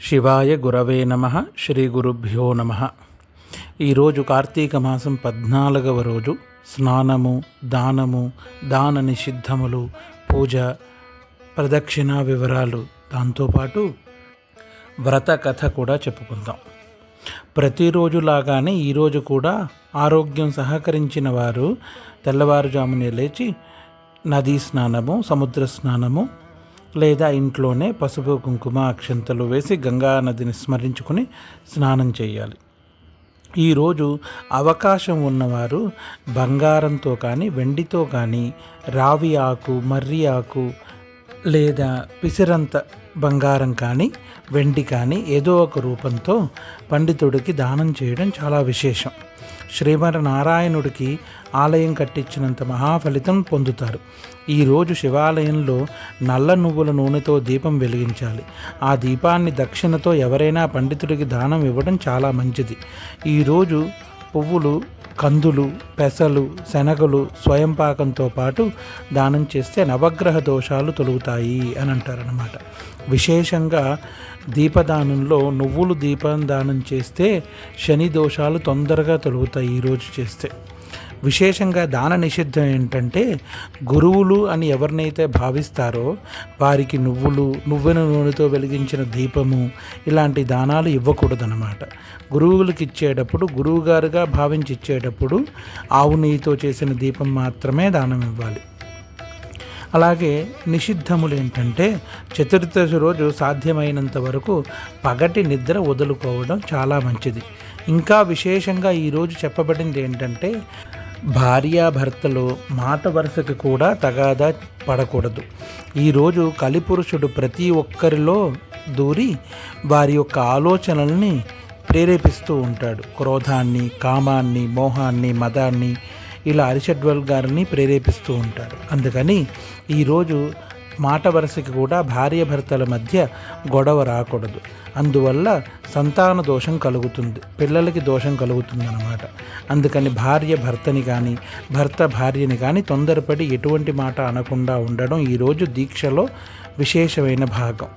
శివాయ గురవే నమ శ్రీ గురుభ్యో నమ. ఈరోజు కార్తీక మాసం పద్నాలుగవ రోజు స్నానము దానము దాన నిషిద్ధములు పూజ ప్రదక్షిణ వివరాలు. దాంతోపాటు వ్రత కథ కూడా చెప్పుకుందాం. ప్రతిరోజు లాగానే ఈరోజు కూడా ఆరోగ్యం సహకరించిన వారు తెల్లవారుజామునే లేచి నదీ స్నానము సముద్ర స్నానము లేదా ఇంట్లోనే పసుపు కుంకుమ అక్షంతలు వేసి గంగా నదిని స్మరించుకుని స్నానం చేయాలి. ఈరోజు అవకాశం ఉన్నవారు బంగారంతో కానీ వెండితో కానీ రావి ఆకు మర్రి ఆకు లేదా పిసిరంత బంగారం కానీ వెండి కానీ ఏదో ఒక రూపంతో పండితుడికి దానం చేయడం చాలా విశేషం. శ్రీమర నారాయణుడికి ఆలయం కట్టించినంత మహాఫలితం పొందుతారు. ఈరోజు శివాలయంలో నల్ల నువ్వుల నూనెతో దీపం వెలిగించాలి. ఆ దీపాన్ని దక్షిణతో ఎవరైనా పండితుడికి దానం ఇవ్వడం చాలా మంచిది. ఈరోజు పువ్వులు కందులు పెసలు శనగలు స్వయం పాకంతో పాటు దానం చేస్తే నవగ్రహ దోషాలు తొలుగుతాయి అని అంటారనమాట విశేషంగా దీపదానంలో నువ్వులు దీపం దానం చేస్తే శని దోషాలు తొందరగా తొలుగుతాయి ఈరోజు చేస్తే. విశేషంగా దాన నిషిద్ధం ఏంటంటే గురువులు అని ఎవరినైతే భావిస్తారో వారికి నువ్వులు నువ్వెన నూనెతో వెలిగించిన దీపము ఇలాంటి దానాలు ఇవ్వకూడదనమాట గురువులకు ఇచ్చేటప్పుడు గురువుగారుగా భావించి ఇచ్చేటప్పుడు ఆవు నెయ్యితో చేసిన దీపం మాత్రమే దానం ఇవ్వాలి. అలాగే నిషిద్ధములు ఏంటంటే చతుర్దశి రోజు సాధ్యమైనంత వరకు పగటి నిద్ర వదులుకోవడం చాలా మంచిది. ఇంకా విశేషంగా ఈరోజు చెప్పబడింది ఏంటంటే భార్యాభర్తలు మాట వరుసకి కూడా తగాదా పడకూడదు. ఈరోజు కలిపురుషుడు ప్రతి ఒక్కరిలో దూరి వారి యొక్క ఆలోచనల్ని ప్రేరేపిస్తూ ఉంటాడు. క్రోధాన్ని కామాన్ని మోహాన్ని మదాన్ని ఇలా అరిషడ్వల్ గారిని ప్రేరేపిస్తూ ఉంటాడు. అందుకని ఈరోజు మాట వరుసకి కూడా భార్య భర్తల మధ్య గొడవ రాకూడదు. అందువల్ల సంతాన దోషం కలుగుతుంది. పిల్లలకి దోషం కలుగుతుంది అన్నమాట అందుకని భార్య భర్తని కానీ భర్త భార్యని కానీ తొందరపడి ఎటువంటి మాట అనకుండా ఉండడం ఈరోజు దీక్షలో విశేషమైన భాగం.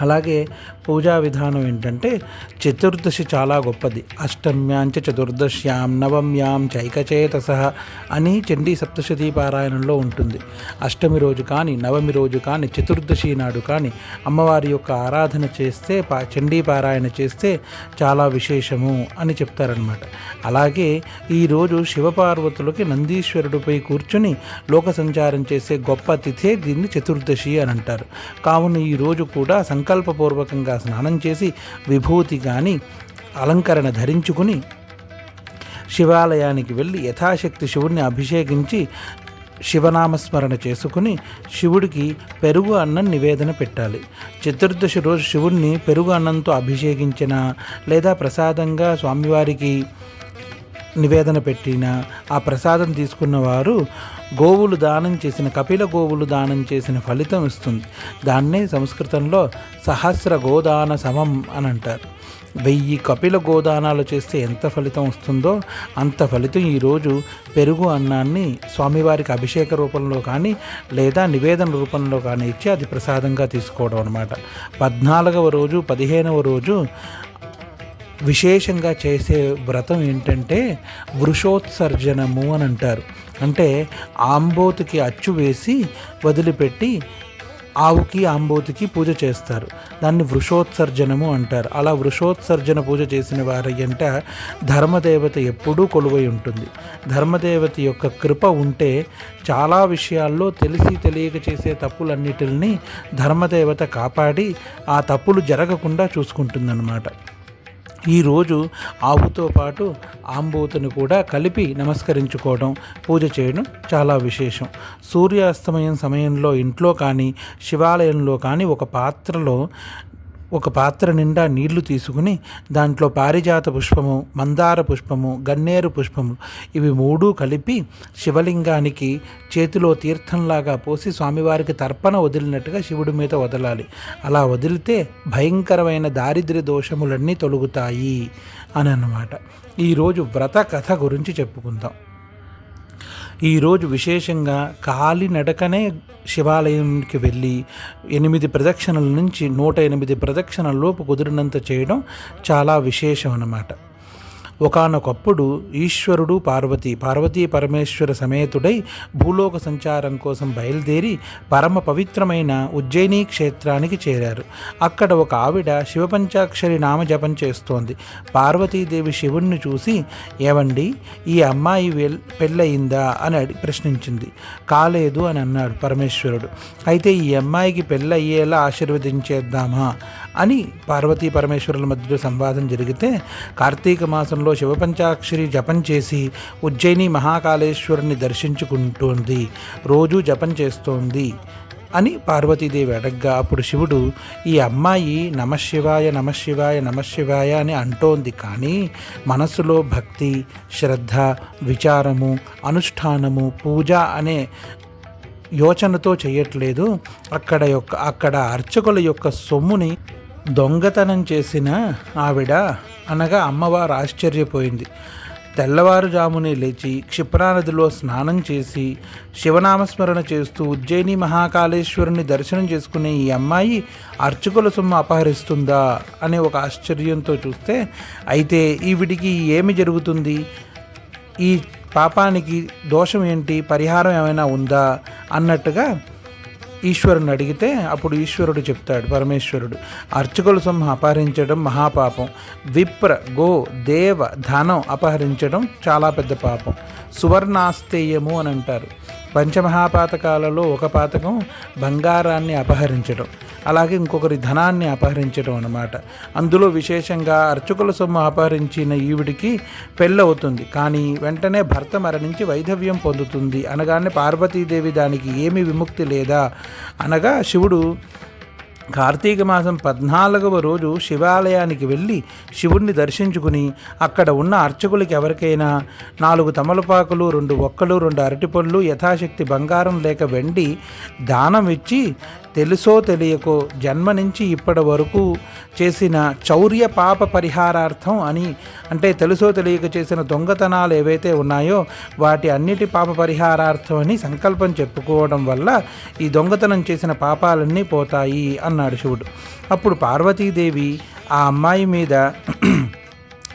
అలాగే పూజా విధానం ఏంటంటే చతుర్దశి చాలా గొప్పది. అష్టమ్యాంచ చతుర్దశ్యాం నవమ్యాం చైకచేతస అని చండీ సప్తశతీ పారాయణంలో ఉంటుంది. అష్టమి రోజు కానీ నవమి రోజు కానీ చతుర్దశి నాడు కానీ అమ్మవారి యొక్క ఆరాధన చేస్తే పా చండీ పారాయణ చేస్తే చాలా విశేషము అని చెప్తారనమాట అలాగే ఈరోజు శివపార్వతులకి నందీశ్వరుడిపై కూర్చుని లోక సంచారం చేసే గొప్ప తిథే దీన్ని చతుర్దశి అని అంటారు. కావున ఈరోజు కూడా సంకల్పపూర్వకంగా స్నానం చేసి విభూతి కానీ అలంకరణ ధరించుకుని శివాలయానికి వెళ్ళి యథాశక్తి శివుణ్ణి అభిషేకించి శివనామస్మరణ చేసుకుని శివుడికి పెరుగు అన్నం నివేదన పెట్టాలి. చతుర్దశి రోజు శివుణ్ణి పెరుగు అన్నంతో అభిషేకించిన లేదా ప్రసాదంగా స్వామివారికి నివేదన పెట్టిన ఆ ప్రసాదం తీసుకున్న వారు గోవులు దానం చేసిన కపిల గోవులు దానం చేసిన ఫలితం ఇస్తుంది. దాన్నే సంస్కృతంలో సహస్ర గోదాన సమం అని అంటారు. వెయ్యి కపిల గోదానాలు చేస్తే ఎంత ఫలితం వస్తుందో అంత ఫలితం ఈరోజు పెరుగు అన్నాన్ని స్వామివారికి అభిషేక రూపంలో కానీ లేదా నివేదన రూపంలో కానీ ఇచ్చి అది ప్రసాదంగా తీసుకోవడం అనమాట పద్నాలుగవ రోజు పదిహేనవ రోజు విశేషంగా చేసే వ్రతం ఏంటంటే వృషోత్సర్జనము అని అంటారు. అంటే ఆంబోతికి అచ్చు వేసి వదిలిపెట్టి ఆవుకి ఆంబోతికి పూజ చేస్తారు. దాన్ని వృషోత్సర్జనము అంటారు. అలా వృషోత్సర్జన పూజ చేసిన వారి ఎంట ధర్మదేవత ఎప్పుడూ కొలువై ఉంటుంది. ధర్మదేవత యొక్క కృప ఉంటే చాలా విషయాల్లో తెలిసి తెలియక చేసే తప్పులన్నిటిని ధర్మదేవత కాపాడి ఆ తప్పులు జరగకుండా చూసుకుంటుందన్నమాట. ఈరోజు ఆవుతో పాటు ఆంబోతుని కూడా కలిపి నమస్కరించుకోవడం పూజ చేయడం చాలా విశేషం. సూర్యాస్తమయం సమయంలో ఇంట్లో కానీ శివాలయంలో కానీ ఒక పాత్రలో ఒక పాత్ర నిండా నీళ్ళు తీసుకుని దాంట్లో పారిజాత పుష్పము మందార పుష్పము గన్నేరు పుష్పము ఇవి మూడు కలిపి శివలింగానికి చేతిలో తీర్థంలాగా పోసి స్వామివారికి తర్పణ వదిలినట్టుగా శివుడి మీద వదలాలి. అలా వదిలితే భయంకరమైన దారిద్ర్య దోషములన్నీ తొలుగుతాయి అని అన్నమాట ఈరోజు వ్రత కథ గురించి చెప్పుకుందాం. ఈరోజు విశేషంగా కాలినడకనే శివాలయంకి వెళ్ళి ఎనిమిది ప్రదక్షిణల నుంచి నూట ఎనిమిది ప్రదక్షిణల లోపు కుదిరినంత చేయడం చాలా విశేషం అన్నమాట. ఒకనొకప్పుడు ఈశ్వరుడు పార్వతి పార్వతీ పరమేశ్వర సమేతుడై భూలోక సంచారం కోసం బయలుదేరి పరమ పవిత్రమైన ఉజ్జయిని క్షేత్రానికి చేరారు. అక్కడ ఒక ఆవిడ శివపంచాక్షరి నామ జపం చేస్తోంది. పార్వతీదేవి శివుణ్ణి చూసి ఏవండి ఈ అమ్మాయి వెల్ పెళ్ళయిందా? అని అడి ప్రశ్నించింది. కాలేదు అని అన్నాడు పరమేశ్వరుడు. అయితే ఈ అమ్మాయికి పెళ్ళయ్యేలా ఆశీర్వదించేద్దామా? అని పార్వతీ పరమేశ్వరుల మధ్యలో సంవాదం జరిగితే కార్తీక మాసంలో శివపంచాక్షరి జపం చేసి ఉజ్జయిని మహాకాళేశ్వరుని దర్శించుకుంటోంది. రోజు జపం చేస్తోంది అని పార్వతీదేవి అడగ్గా అప్పుడు శివుడు ఈ అమ్మాయి నమశివాయ నమశివాయ నమశివాయ అని అంటోంది. కానీ మనసులో భక్తి శ్రద్ధ విచారము అనుష్ఠానము పూజ అనే యోచనతో చేయట్లేదు. అక్కడ యొక్క అక్కడ అర్చకుల యొక్క సొమ్ముని దొంగతనం చేసిన ఆవిడ అనగా అమ్మవారు ఆశ్చర్యపోయింది. తెల్లవారుజామునే లేచి క్షిప్రానదిలో స్నానం చేసి శివనామస్మరణ చేస్తూ ఉజ్జయిని మహాకాళేశ్వరుని దర్శనం చేసుకునే ఈ అమ్మాయి అర్చకుల సొమ్ము అపహరిస్తుందా అనే ఒక ఆశ్చర్యంతో చూస్తే అయితే ఈవిడికి ఏమి జరుగుతుంది? ఈ పాపానికి దోషం ఏంటి? పరిహారం ఏమైనా ఉందా? అన్నట్టుగా ఈశ్వరుని అడిగితే అప్పుడు ఈశ్వరుడు చెప్తాడు పరమేశ్వరుడు అర్చకుల సొమ్ము అపహరించడం మహాపాపం విప్ర గో దేవ ధనం అపహరించడం చాలా పెద్ద పాపం సువర్ణాస్తేయము అని అంటారు. పంచమహాపాతకాలలో ఒక పాతకం బంగారాన్ని అపహరించడం అలాగే ఇంకొకరి ధనాన్ని అపహరించడం అనమాట అందులో విశేషంగా అర్చకుల సొమ్ము అపహరించిన ఈవిడికి పెళ్ళవుతుంది. కానీ వెంటనే భర్త మరణించి వైధవ్యం పొందుతుంది అనగానే పార్వతీదేవి దానికి ఏమి విముక్తి లేదా అనగా శివుడు కార్తీక మాసం పద్నాలుగవ రోజు శివాలయానికి వెళ్ళి శివుణ్ణి దర్శించుకుని అక్కడ ఉన్న అర్చకులకి ఎవరికైనా నాలుగు తమలపాకులు రెండు ఒక్కలు రెండు అరటిపళ్ళు యథాశక్తి బంగారం లేక వెండి దానం ఇచ్చి తెలుసో తెలియకో జన్మ నుంచి ఇప్పటి వరకు చేసిన చౌర్య పాప పరిహారార్థం అని అంటే తెలుసో తెలియక చేసిన దొంగతనాలు ఏవైతే ఉన్నాయో వాటి అన్నిటి పాప పరిహారార్థం అని సంకల్పం చెప్పుకోవడం వల్ల ఈ దొంగతనం చేసిన పాపాలన్నీ పోతాయి అన్నాడు శివుడు. అప్పుడు పార్వతీదేవి ఆ అమ్మాయి మీద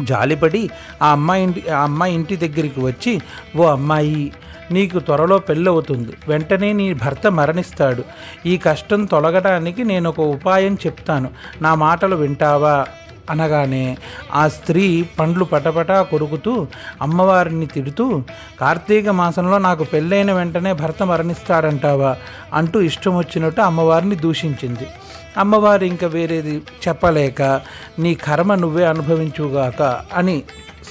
జాలిపడి ఆ అమ్మాయి ఇంటి ఆ అమ్మాయి ఇంటి దగ్గరికి వచ్చి ఓ అమ్మాయి నీకు త్వరలో పెళ్ళవుతుంది. వెంటనే నీ భర్త మరణిస్తాడు. ఈ కష్టం తొలగడానికి నేను ఒక ఉపాయం చెప్తాను. నా మాటలు వింటావా? అనగానే ఆ స్త్రీ పండ్లు పటపటా కొరుకుతూ అమ్మవారిని తిడుతూ కార్తీక మాసంలో నాకు పెళ్ళైన వెంటనే భర్త మరణిస్తాడంటావా అంటూ ఇష్టం వచ్చినట్టు అమ్మవారిని దూషించింది. అమ్మవారు ఇంకా వేరేది చెప్పలేక నీ కర్మ నువ్వే అనుభవించుగాక అని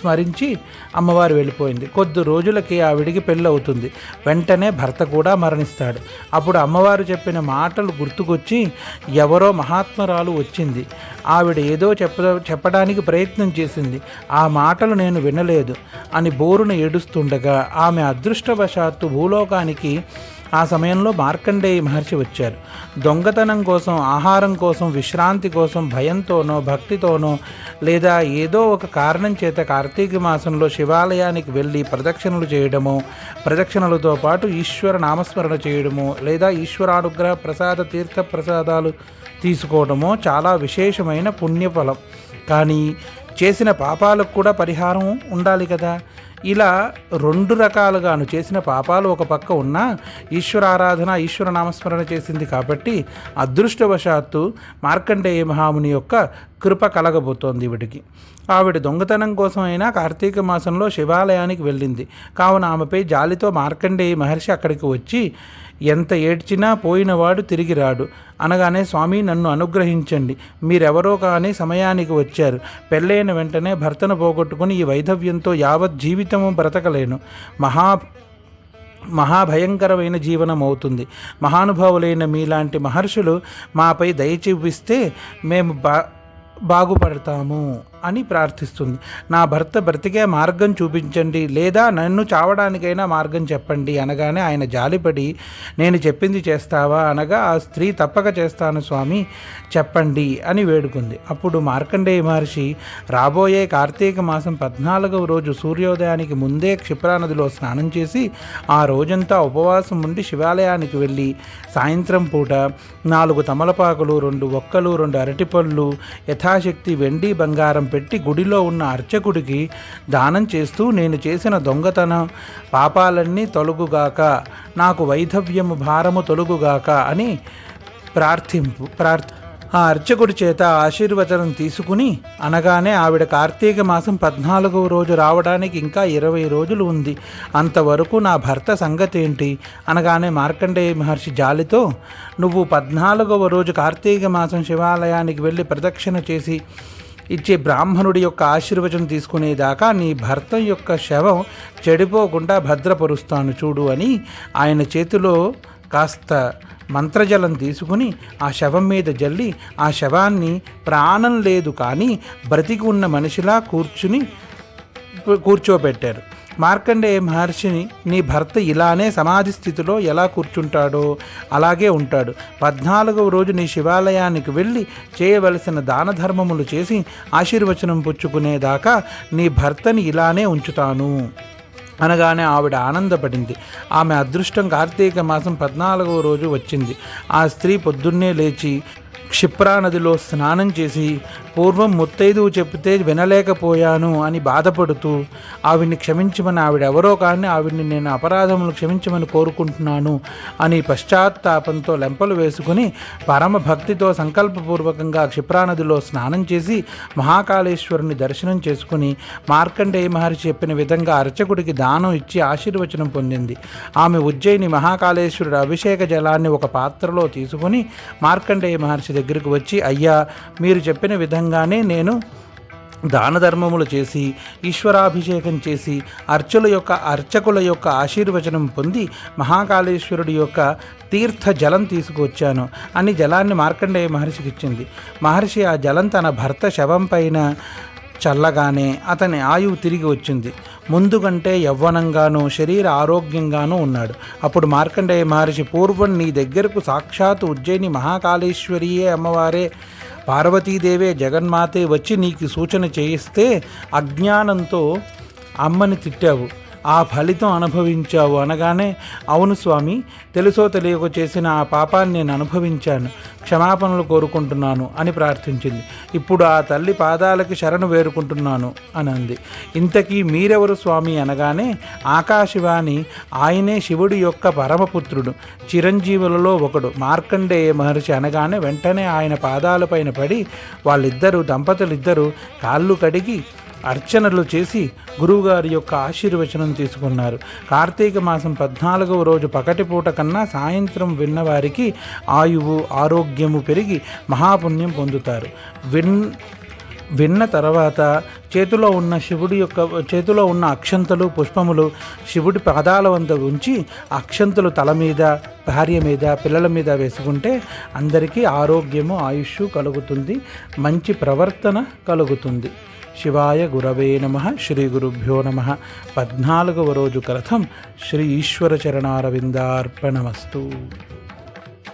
స్మరించి అమ్మవారు వెళ్ళిపోయింది. కొద్ది రోజులకి ఆవిడికి పెళ్ళవుతుంది. వెంటనే భర్త కూడా మరణిస్తాడు. అప్పుడు అమ్మవారు చెప్పిన మాటలు గుర్తుకొచ్చి ఎవరో మహాత్మరాలు వచ్చింది. ఆవిడ ఏదో చెప్ప చెప్పడానికి ప్రయత్నం చేసింది. ఆ మాటలు నేను వినలేదు. అని బోరున ఏడుస్తుండగా ఆమె అదృష్టవశాత్తు భూలోకానికి ఆ సమయంలో మార్కండేయ మహర్షి వచ్చారు. దొంగతనం కోసం ఆహారం కోసం విశ్రాంతి కోసం భయంతోనో భక్తితోనో లేదా ఏదో ఒక కారణం చేత కార్తీక మాసంలో శివాలయానికి వెళ్ళి ప్రదక్షిణలు చేయడము ప్రదక్షిణలతో పాటు ఈశ్వర నామస్మరణ చేయడము లేదా ఈశ్వరానుగ్రహ ప్రసాద తీర్థ ప్రసాదాలు తీసుకోవడమో చాలా విశేషమైన పుణ్యఫలం. కానీ చేసిన పాపాలకు కూడా పరిహారం ఉండాలి కదా. ఇలా రెండు రకాలుగాను చేసిన పాపాలు ఒక పక్క ఉన్నా ఈశ్వర ఆరాధన ఈశ్వర నామస్మరణ చేసింది కాబట్టి అదృష్టవశాత్తు మార్కండేయ మహాముని యొక్క కృప కలగబోతోంది వీటికి ఆవిడ దొంగతనం కోసం అయినా కార్తీక మాసంలో శివాలయానికి వెళ్ళింది. కావున ఆమెపై జాలితో మార్కండేయ మహర్షి అక్కడికి వచ్చి ఎంత ఏడ్చినా పోయినవాడు తిరిగి రాడు అనగానే స్వామి నన్ను అనుగ్రహించండి. మీరెవరో కానీ సమయానికి వచ్చారు. పెళ్ళైన వెంటనే భర్తను పోగొట్టుకుని ఈ వైధవ్యంతో యావత్ జీవితము బ్రతకలేను. మహా మహాభయంకరమైన జీవనం అవుతుంది. మహానుభావులైన మీలాంటి మహర్షులు మాపై దయ చూపిస్తే మేము బా బాగుపడతాము. అని ప్రార్థిస్తుంది. నా భర్త బ్రతికే మార్గం చూపించండి లేదా నన్ను చావడానికైనా మార్గం చెప్పండి అనగానే ఆయన జాలిపడి నేను చెప్పింది చేస్తావా? అనగా ఆ స్త్రీ తప్పక చేస్తాను స్వామి చెప్పండి అని వేడుకుంది. అప్పుడు మార్కండేయ మహర్షి రాబోయే కార్తీక మాసం పద్నాలుగవ రోజు సూర్యోదయానికి ముందే క్షిప్రానదిలో స్నానం చేసి ఆ రోజంతా ఉపవాసం ఉండి శివాలయానికి వెళ్ళి సాయంత్రం పూట నాలుగు తమలపాకులు రెండు ఒక్కలు రెండు అరటిపళ్ళు యథాశక్తి వెండి బంగారం పెట్టి గుడిలో ఉన్న అర్చకుడికి దానం చేస్తూ నేను చేసిన దొంగతనం పాపాలన్నీ తొలగుగాక నాకు వైధవ్యము భారము తొలగుగాక అని ప్రార్థింపు ప్రార్థ ఆ అర్చకుడి చేత ఆశీర్వచనం తీసుకుని అనగానే ఆవిడ కార్తీక మాసం పద్నాలుగవ రోజు రావడానికి ఇంకా ఇరవై రోజులు ఉంది. అంతవరకు నా భర్త సంగతి ఏంటి అనగానే మార్కండేయ మహర్షి జాలితో నువ్వు పద్నాలుగవ రోజు కార్తీక మాసం శివాలయానికి వెళ్ళి ప్రదక్షిణ చేసి ఇచ్చే బ్రాహ్మణుడి యొక్క ఆశీర్వచనం తీసుకునేదాకా నీ భర్త యొక్క శవం చెడిపోకుండా భద్రపరుస్తాను చూడు అని ఆయన చేతిలో కాస్త మంత్రజలం తీసుకుని ఆ శవం మీద జల్లి ఆ శవాన్ని ప్రాణం లేదు కానీ బ్రతికి ఉన్న మనిషిలా కూర్చుని కూర్చోబెట్టారు. మార్కండేయ మహర్షిని నీ భర్త ఇలానే సమాధి స్థితిలో ఎలా కూర్చుంటాడో అలాగే ఉంటాడు. పద్నాలుగవ రోజు నీ శివాలయానికి వెళ్ళి చేయవలసిన దాన ధర్మములు చేసి ఆశీర్వచనం పుచ్చుకునేదాకా నీ భర్తని ఇలానే ఉంచుతాను. అనగానే ఆవిడ ఆనందపడింది. ఆమె అదృష్టం కార్తీక మాసం పద్నాలుగవ రోజు వచ్చింది. ఆ స్త్రీ పొద్దున్నే లేచి క్షిప్రా నదిలో స్నానం చేసి పూర్వం ముత్తైదువు చెప్తే వినలేకపోయాను అని బాధపడుతూ ఆవిడ్ని క్షమించమని ఆవిడెవరో కానీ ఆవిడ్ని నేను అపరాధములు క్షమించమని కోరుకుంటున్నాను అని పశ్చాత్తాపంతో లెంపలు వేసుకుని పరమ భక్తితో సంకల్పపూర్వకంగా క్షిప్రానదిలో స్నానం చేసి మహాకాళేశ్వరుని దర్శనం చేసుకుని మార్కండేయ మహర్షి చెప్పిన విధంగా అర్చకుడికి దానం ఇచ్చి ఆశీర్వచనం పొందింది. ఆమె ఉజ్జయిని మహాకాళేశ్వరుడు అభిషేక జలాన్ని ఒక పాత్రలో తీసుకుని మార్కండేయ మహర్షి దగ్గరికి వచ్చి అయ్యా మీరు చెప్పిన విధంగా విధంగానే నేను దాన ధర్మములు చేసి ఈశ్వరాభిషేకం చేసి అర్చుల యొక్క అర్చకుల యొక్క ఆశీర్వచనం పొంది మహాకాళేశ్వరుడి యొక్క తీర్థ జలం తీసుకువచ్చాను. అని జలాన్ని మార్కండేయ మహర్షికి ఇచ్చింది. మహర్షి ఆ జలం తన భర్త శవం పైన చల్లగానే అతని ఆయువు తిరిగి వచ్చింది. ముందు కంటే యవ్వనంగాను శరీర ఆరోగ్యంగానూ ఉన్నాడు. అప్పుడు మార్కండేయ మహర్షి పూర్వం నీ దగ్గరకు సాక్షాత్ ఉజ్జయిని మహాకాళేశ్వరియే అమ్మవారే పార్వతీదేవే జగన్మాతే వచ్చి నీకు సూచన చేయిస్తే అజ్ఞానంతో అమ్మని తిట్టావు. ఆ ఫలితం అనుభవించావు అనగానే అవును స్వామి తెలుసో తెలియక చేసిన ఆ పాపాన్ని నేను అనుభవించాను క్షమాపణలు కోరుకుంటున్నాను అని ప్రార్థించింది. ఇప్పుడు ఆ తల్లి పాదాలకి శరణు వేరుకుంటున్నాను అని అంది. ఇంతకీ మీరెవరు స్వామి? అనగానే ఆకాశవాణి ఆయనే శివుడి యొక్క పరమపుత్రుడు చిరంజీవులలో ఒకడు మార్కండేయ మహర్షి అనగానే వెంటనే ఆయన పాదాలపైన పడి వాళ్ళిద్దరూ దంపతులిద్దరూ కాళ్ళు కడిగి అర్చనలు చేసి గురువుగారి యొక్క ఆశీర్వచనం తీసుకున్నారు. కార్తీక మాసం పద్నాలుగవ రోజు పకటిపూట కన్నా సాయంత్రం విన్నవారికి ఆయువు ఆరోగ్యము పెరిగి మహాపుణ్యం పొందుతారు. విన్ విన్న తర్వాత చేతిలో ఉన్న శివుడి యొక్క చేతిలో ఉన్న అక్షంతలు పుష్పములు శివుడి పాదాల వద్ద ఉంచి అక్షంతలు తల మీద భార్య మీద పిల్లల మీద వేసుకుంటే అందరికీ ఆరోగ్యము ఆయుష్ కలుగుతుంది మంచి ప్రవర్తన కలుగుతుంది. శివాయ గురవే నమ శ్రీ గురుభ్యో నమ. పద్నాలుగవ రోజు కథం శ్రీ ఈశ్వర చరణారవిందార్పణమస్తు.